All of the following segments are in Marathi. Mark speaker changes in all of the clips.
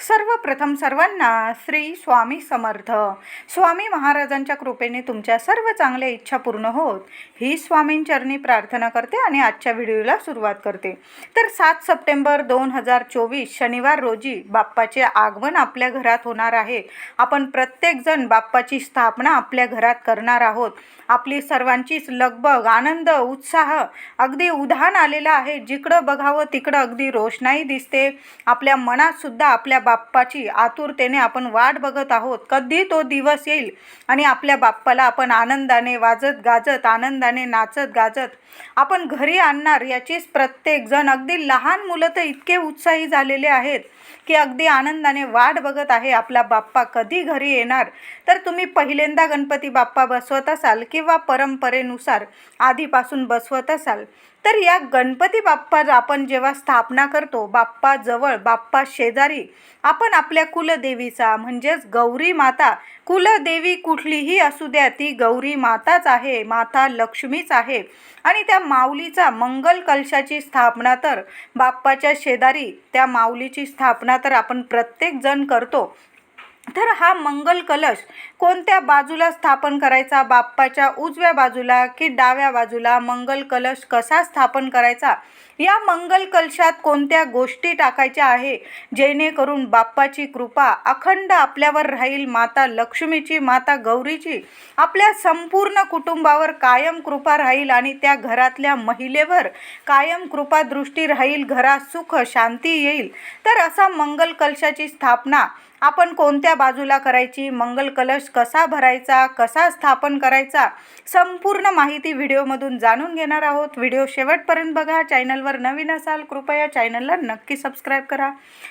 Speaker 1: सर्वप्रथम सर्वांना श्री स्वामी समर्थ. स्वामी महाराजांच्या कृपेने तुमच्या सर्व चांगल्या इच्छा पूर्ण होत. ही स्वामींचरणी प्रार्थना करते आणि आजच्या व्हिडिओला सुरुवात करते. तर सात सप्टेंबर दोन हजार चोवीस शनिवार रोजी बाप्पाचे आगमन आपल्या घरात होणार आहे. आपण प्रत्येकजण बाप्पाची स्थापना आपल्या घरात करणार आहोत. आपली सर्वांचीच लगबग आनंद उत्साह अगदी उधाण आलेला आहे. जिकडं बघावं तिकडं अगदी रोषणाई दिसते. आपल्या मनात सुद्धा आपल्या बाप्पाची आतुरतेने आपण वाट बघत आहोत. कधी तो दिवस येईल आणि आपल्या बाप्पाला आपण आनंदाने वाजत गाजत आनंदाने नाचत गाजत आपण घरी आणणार याचीच प्रत्येकजण अगदी लहान मुलं तर इतके उत्साही झालेले आहेत की अगदी आनंदाने वाट बघत आहे आपला बाप्पा कधी घरी येणार. तर तुम्ही पहिल्यांदा गणपती बाप्पा बसवत असाल किंवा परंपरेनुसार आधीपासून बसवत असाल तर या गणपती बाप्पा आपण जेव्हा स्थापना करतो बाप्पा जवळ बाप्पा शेजारी आपण आपल्या कुलदेवीचा म्हणजेच गौरी माता कुलदेवी कुठलीही असू द्या ती गौरी माताच आहे माता लक्ष्मीच आहे. आणि त्या माऊलीचा मंगल कलशाची स्थापना तर बाप्पाच्या शेजारी त्या माऊलीची स्थापना तर आपण प्रत्येकजण करतो. तर हा मंगल कलश कोणत्या बाजूला स्थापन करायचा? बाप्पाच्या उजव्या बाजूला की डाव्या बाजूला मंगल कलश कसा स्थापन करायचा? या मंगल कलशात कोणत्या गोष्टी टाकायच्या आहे? जेणेकरून बाप्पाची कृपा अखंड आपल्यावर राहील माता लक्ष्मीची माता गौरीची. आपल्या संपूर्ण कुटुंबावर कायम कृपा राहील आणि त्या घरातल्या महिलेवर कायम कृपा दृष्टी राहील. घरात सुख शांती येईल. तर असा मंगल कलशाची स्थापना आपण कोणत्या बाजूला करायची? मंगल कलश कसा भरायचा? कसा स्थापन करायचा? संपूर्ण माहिती व्हिडिओमधून जाणून घेणार आहोत. व्हिडिओ शेवटपर्यंत बघा. चॅनलवर नवीन असाल कृपया चॅनलला नक्की सबस्क्राईब करा.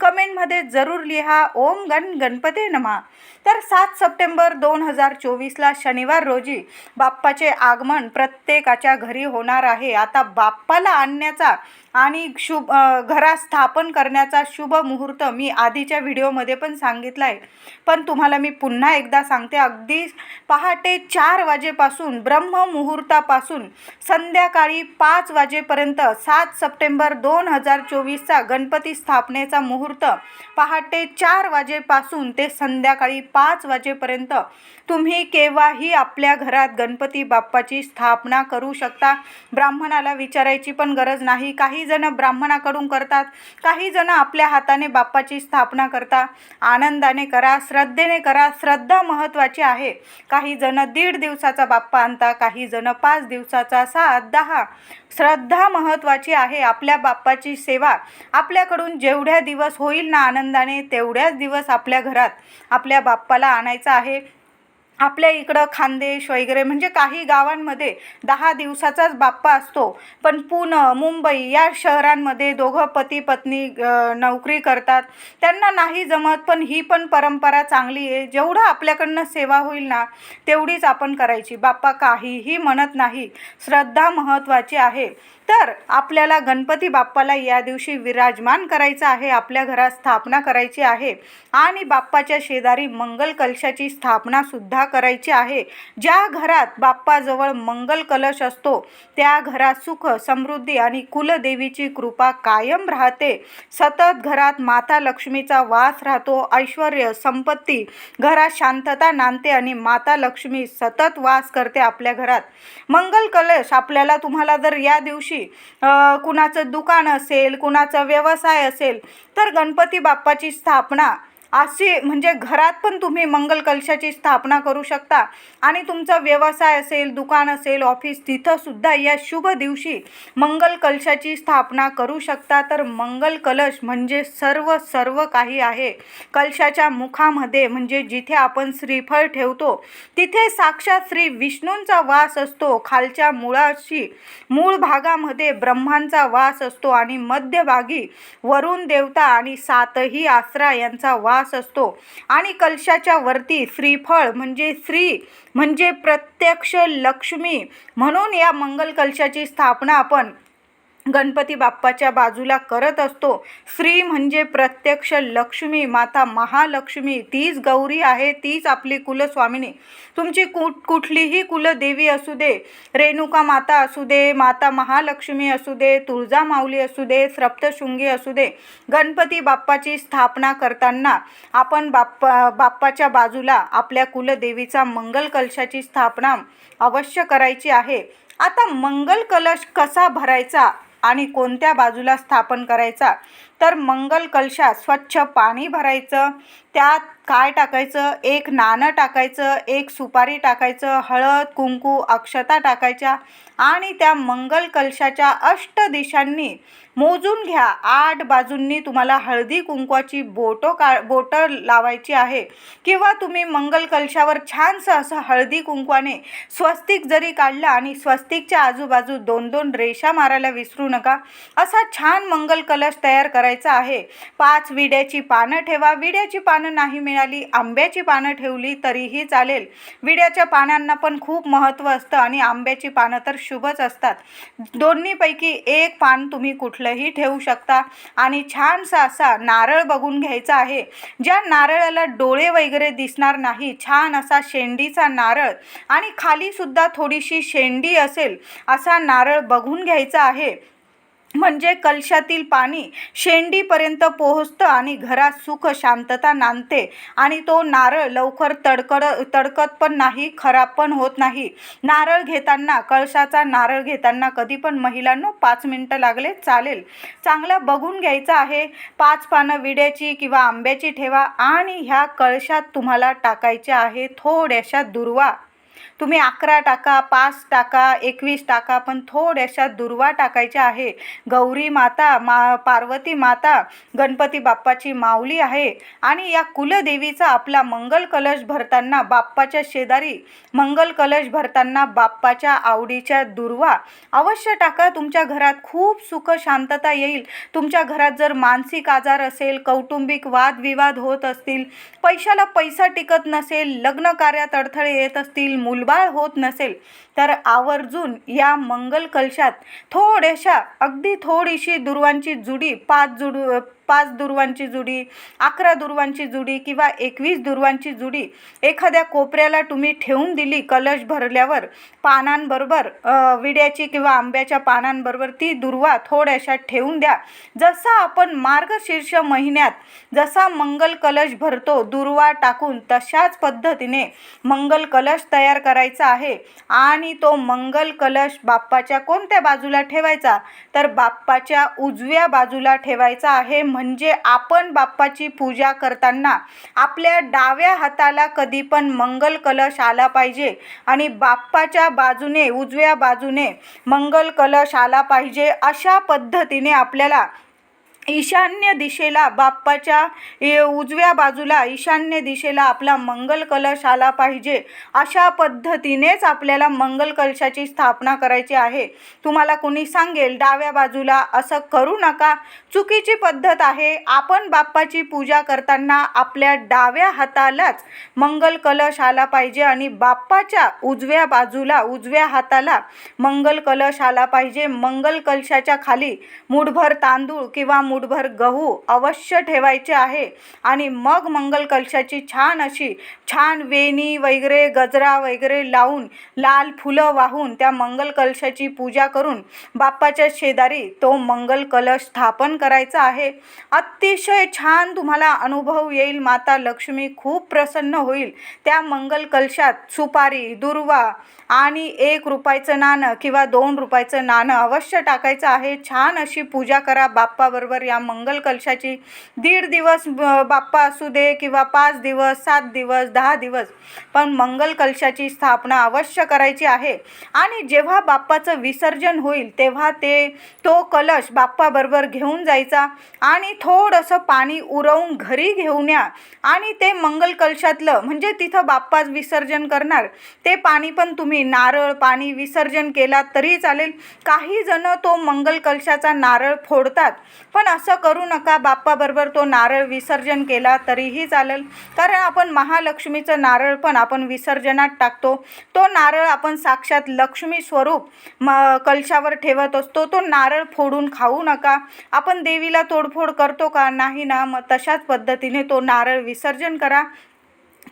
Speaker 1: कमेंटमध्ये जरूर लिहा. ओम गण गणपती नमा. तर सात सप्टेंबर दोन हजार चोवीसला शनिवार रोजी बाप्पाचे आगमन प्रत्येकाच्या घरी होणार आहे. आता बाप्पाला आणण्याचा आणि शुभ घरात स्थापन करण्याचा शुभ मुहूर्त मी आधीच्या व्हिडिओमध्ये पण सांगितलं आहे पण तुम्हाला मी पुन्हा एकदा सांगते अगदी पहाटे चार वाजेपासून ब्रह्ममुहूर्तापासून संध्याकाळी पाच वाजेपर्यंत सात सप्टेंबर दोन हजार चोवीसचा गणपती स्थापनेचा मुहूर्त पहाटे चार वाजेपासून ते संध्याकाळी पाच वाजेपर्यंत तुम्ही केव्हाही आपल्या घरात गणपती बाप्पाची स्थापना करू शकता. ब्राह्मणाला विचारायची पण गरज नाही. काही जण ब्राह्मणाकडून करतात काही जण आपल्या हाताने बाप्पाची स्थापना करता. आनंदाने करा श्रद्धेने करा श्रद्धा महत्त्वाची आहे. काही जण दीड दिवसाचा बाप्पा आणता काही जण पाच दिवसाचा सात दहा. श्रद्धा महत्त्वाची आहे आपल्या बाप्पाची सेवा. आपल्याकडून जेवढ्या दिवस होईल ना आनंदाने तेवढ्याच दिवस आपल्या घरात. आपल्या बाप्पाला आणायचा आहे. आपल्या इकडं खानदेश वगैरे म्हणजे काही गावांमध्ये दहा दिवसाचाच बाप्पा असतो. पण पुणे मुंबई या शहरांमध्ये दोघं पती पत्नी नोकरी करतात. त्यांना नाही जमत पण ही पण परंपरा चांगली आहे. जेवढं आपल्याकडनं सेवा होईल ना तेवढीच आपण करायची. बाप्पा काहीही म्हणत नाही. श्रद्धा महत्त्वाची आहे. तर आपल्याला गणपती बाप्पाला या दिवशी विराजमान करायचं आहे आपल्या घरात स्थापना करायची आहे आणि बाप्पाच्या शेजारी मंगल कलशाची स्थापना सुद्धा करायची आहे. ज्या घरात बाप्पाजवळ मंगल कलश असतो त्या घरात सुख समृद्धी आणि कुलदेवीची कृपा कायम राहते. सतत घरात माता लक्ष्मीचा वास राहतो ऐश्वर संपत्ती घरात शांतता नांदते आणि माता लक्ष्मी सतत वास करते आपल्या घरात. मंगल कलश आपल्याला तुम्हाला जर या दिवशी अ, कुणाचं दुकान असेल कुणाचा व्यवसाय असेल तर गणपती बाप्पाची स्थापना अशी म्हणजे घरात पण तुम्ही मंगल कलशाची स्थापना करू शकता. आणि तुमचा व्यवसाय असेल दुकान असेल ऑफिस तिथंसुद्धा या शुभ दिवशी मंगल कलशाची स्थापना करू शकता. तर मंगल कलश म्हणजे सर्व सर्व काही आहे. कलशाच्या मुखामध्ये म्हणजे जिथे आपण श्रीफळ ठेवतो तिथे साक्षात श्री विष्णूंचा वास असतो. खालच्या मुळाशी मूळ भागामध्ये ब्रह्मांचा वास असतो. आणि मध्यभागी वरुण देवता आणि सातही आसरा यांचा वास असतो. आणि कलशाच्या वरती श्रीफळ म्हणजे श्री म्हणजे प्रत्यक्ष लक्ष्मी म्हणून या मंगल कलशाची स्थापना आपण गणपती बाप्पाच्या बाजूला करत असतो. श्री म्हणजे प्रत्यक्ष लक्ष्मी माता महालक्ष्मी. तीच गौरी आहे तीच आपली कुलस्वामिनी. तुमची कुठ कुठलीही कुलदेवी असू दे रेणुका माता असू दे माता महालक्ष्मी असू दे तुळजा माऊली असू दे सप्तशृंगी असू दे गणपती बाप्पाची स्थापना करताना आपण बाप्पा बाप्पाच्या बाजूला आपल्या कुलदेवीचा मंगल कलशाची स्थापना अवश्य करायची आहे. आता मंगल कलश कसा भरायचा? आणि कोणत्या बाजूला स्थापन करायचा? तर मंगल कलशात स्वच्छ पाणी भरायचं त्यात काय टाकायचं? एक नाणं टाकायचं एक सुपारी टाकायचं हळद कुंकू अक्षता टाकायच्या आणि त्या मंगल कलशाच्या अष्ट दिशांनी मोजून घ्या. आठ बाजूंनी तुम्हाला हळदी कुंकवाची बोटं का बोटं लावायची आहे. किंवा तुम्ही मंगल कलशावर छानसं असं हळदी कुंकवाने स्वस्तिक जरी काढलं आणि स्वस्तिकच्या आजूबाजू दोन दोन रेषा मारायला विसरू नका असा छान मंगल कलश तयार करायचा आहे. पाच विड्याची पानं ठेवा. विड्याची पानं नाही मिळाली आंब्याची पानं ठेवली तरीही चालेल. विड्याच्या पानांना पण खूप महत्त्व असतं आणि आंब्याची पानं तर शुभच असतात. दोन्हीपैकी एक पान तुम्ही कुठलंही ठेवू शकता आणि छानसा असा नारळ बघून घ्यायचा आहे. ज्या नारळाला डोळे वगैरे दिसणार नाही छान असा शेंडीचा नारळ आणि खालीसुद्धा थोडीशी शेंडी असेल असा नारळ बघून घ्यायचा आहे. म्हणजे कलशातील पाणी शेंडीपर्यंत पोहोचतं आणि घरात सुख शांतता नांदते. आणि तो नारळ लवकर तडकड तडकत पण नाही खराब पण होत नाही. नारळ घेताना कळशाचा नारळ घेताना कधी पण महिलांनो पाच मिनटं लागले चालेल. चांगलं बघून घ्यायचं आहे. पाच पानं विड्याची किंवा आंब्याची ठेवा आणि ह्या कळशात तुम्हाला टाकायच्या आहे थोड्याशा दुर्वा. तुम्ही अकरा टाका पाच टाका एकवीस टाका पण थोड्याशा दुर्वा टाकायच्या आहे. गौरी माता मा पार्वती माता गणपती बाप्पाची माऊली आहे. आणि या कुलदेवीचा आपला मंगल कलश भरताना बाप्पाच्या शेजारी मंगल कलश भरताना बाप्पाच्या आवडीच्या दुर्वा अवश्य टाका. तुमच्या घरात खूप सुख शांतता येईल. तुमच्या घरात जर मानसिक आजार असेल कौटुंबिक वादविवाद होत असतील पैशाला पैसा टिकत नसेल लग्न कार्यात अडथळे येत असतील मुलबाळ होत नसेल तर आवर्जून या मंगल कलशात थोड्याशा अगदी थोडीशी दुर्वांची जुडी पाच जुड पाच दुर्वांची जुडी अकरा दुर्वांची जुडी किंवा एकवीस दुर्वांची जुडी एखाद्या कोपऱ्याला तुम्ही ठेवून दिली कलश भरल्यावर पानांबरोबर विड्याची किंवा आंब्याच्या पानांबरोबर ती दुर्वा थोड्याशा ठेवून द्या. जसा आपण मार्गशीर्ष महिन्यात जसा मंगल कलश भरतो दुर्वा टाकून तशाच पद्धतीने मंगल कलश तयार करायचा आहे आणि तो मंगल कलश बाप्पाच्या कोणत्या बाजूला ठेवायचा? तर बाप्पाच्या उजव्या बाजूला ठेवायचा आहे. म्हणजे आपण बाप्पाची पूजा करताना आपल्या डाव्या हाताला कधी पण मंगल कलश आला पाहिजे आणि बाप्पाच्या बाजूने उजव्या बाजूने मंगल कलश आला पाहिजे अशा पद्धतीने आपल्याला ईशान्य दिशेला बाप्पाच्या ए- उजव्या बाजूला ईशान्य दिशेला आपला मंगल कलश आला पाहिजे. अशा पद्धतीनेच आपल्याला मंगल कलशाची स्थापना करायची आहे. तुम्हाला कोणी सांगेल डाव्या बाजूला असं करू नका. चुकीची पद्धत आहे. आपण बाप्पाची पूजा करताना आपल्या डाव्या हातालाच मंगल कलश आला पाहिजे आणि बाप्पाच्या उजव्या बाजूला उजव्या हाताला मंगल कलश आला पाहिजे. मंगल कलशाच्या खाली मुठभर तांदूळ किंवा मुठभर गहू अवश्य ठेवायचे आहे. आणि मग मंगल कलशाची छान अशी छान वेणी वगैरे गजरा वगैरे लावून लाल फुलं वाहून त्या मंगल कलशाची पूजा करून बाप्पाच्या शेजारी तो मंगल कलश स्थापन करायचा आहे. अतिशय छान तुम्हाला अनुभव येईल. माता लक्ष्मी खूप प्रसन्न होईल. त्या मंगल कलशात सुपारी दुर्वा आणि एक रुपयाचं नाणं किंवा दोन रुपयाचं नाणं अवश्य टाकायचं आहे. छान अशी पूजा करा बाप्पाबरोबर या मंगल कलशाची दीड दिवस बाप्पा असू दे किंवा पाच दिवस सात दिवस दहा दिवस पण मंगल कलशाची स्थापना अवश्य करायची आहे. आणि जेव्हा बाप्पाचं विसर्जन होईल तेव्हा ते तो कलश बाप्पाबरोबर घेऊन जायचा आणि थोडंसं पाणी उरवून घरी घेऊन या. आणि ते मंगल कलशातलं म्हणजे तिथं बाप्पा विसर्जन करणार ते पाणी पण तुम्ही नारळ पाणी विसर्जन केला तरी चालेल. काही जण तो मंगल कलशाचा नारळ फोडतात पण असं करू नका. बाप्पाबरोबर तो नारळ विसर्जन केला तरीही चालेल. कारण आपण महालक्ष्मीचं नारळ पण आपण विसर्जनात टाकतो. तो नारळ आपण साक्षात लक्ष्मी स्वरूप म कलशावर ठेवत असतो. तो नारळ फोडून खाऊ नका. आपण देवीला तोडफोड करतो का? नाही ना. मग तशाच पद्धतीने तो नारळ विसर्जन करा.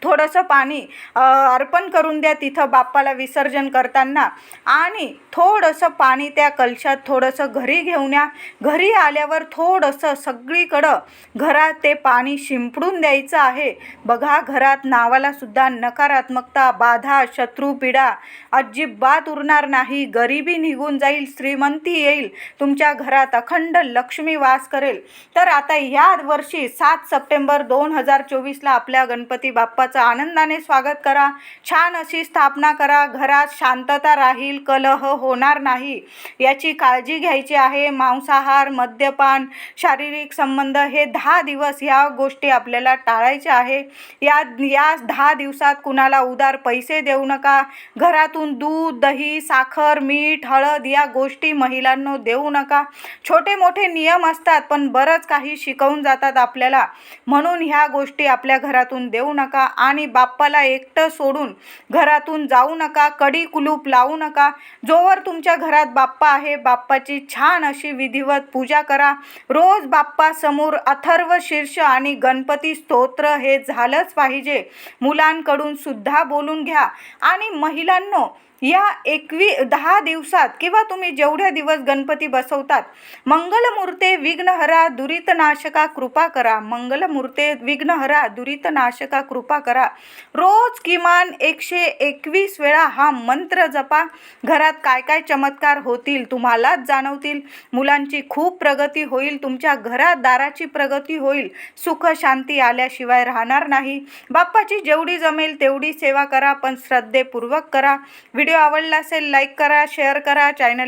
Speaker 1: थोडंसं पाणी अर्पण करून द्या तिथं बाप्पाला विसर्जन करताना. आणि थोडंसं पाणी त्या कलशात थोडंसं घरी घेऊन या. घरी आल्यावर थोडंसं सगळीकडं घरात ते पाणी शिंपडून द्यायचं आहे. बघा घरात नावालासुद्धा नकारात्मकता बाधा शत्रू पिढा अजिबात उरणार नाही. गरिबी निघून जाईल श्रीमंती येईल तुमच्या घरात अखंड लक्ष्मी वास करेल. तर आता या वर्षी सात सप्टेंबर दोन हजार चोवीसला आपल्या गणपती बाप्पाचं आनंदाने स्वागत करा. छान अशी स्थापना करा. घरात शांतता राहील कलह होणार नाही. याची काळजी घ्यायची आहे. मांसाहार मद्यपान शारीरिक संबंध हे दहा दिवस या गोष्टी आपल्याला टाळायच्या आहे. या या दहा दिवसात कुणाला उदार पैसे देऊ नका. घरातून दूध दही साखर मीठ हळद या गोष्टी महिलांनो देऊ नका. छोटे मोठे नियम असतात पण बरंच काही शिकवून जातात आपल्याला. म्हणून ह्या गोष्टी आपल्या घरातून देऊ नका. आणि बाप्पाला एकटं सोडून घरातून जाऊ नका कडी कुलूप लावू नका. जोवर तुमच्या घरात बाप्पा आहे बाप्पाची छान अशी विधिवत पूजा करा. रोज बाप्पासमोर अथर्व शीर्ष आणि गणपती स्तोत्र हे झालंच पाहिजे. मुलांकडून सुद्धा बोलून घ्या. आणि महिलांनो या एकवी दहा दिवसात किंवा तुम्ही जेवढ्या दिवस गणपती बसवतात मंगलमूर्ते विघ्नहरा दुरितनाशका कृपा करा. मंगलमूर्ते विघ्नहरा दुरितनाशका कृपा करा. रोज किमान एकशे एकवीस वेळा हा मंत्र जपा. घरात काय काय चमत्कार होतील तुम्हालाच जाणवतील. मुलांची खूप प्रगती होईल. तुमच्या घरात दाराची प्रगती होईल. सुख शांती आल्याशिवाय राहणार नाही. बाप्पाची जेवढी जमेल तेवढी सेवा करा पण श्रद्धेपूर्वक करा. व्हिडिओ आवडला असेल लाईक करा शेअर करा चॅनल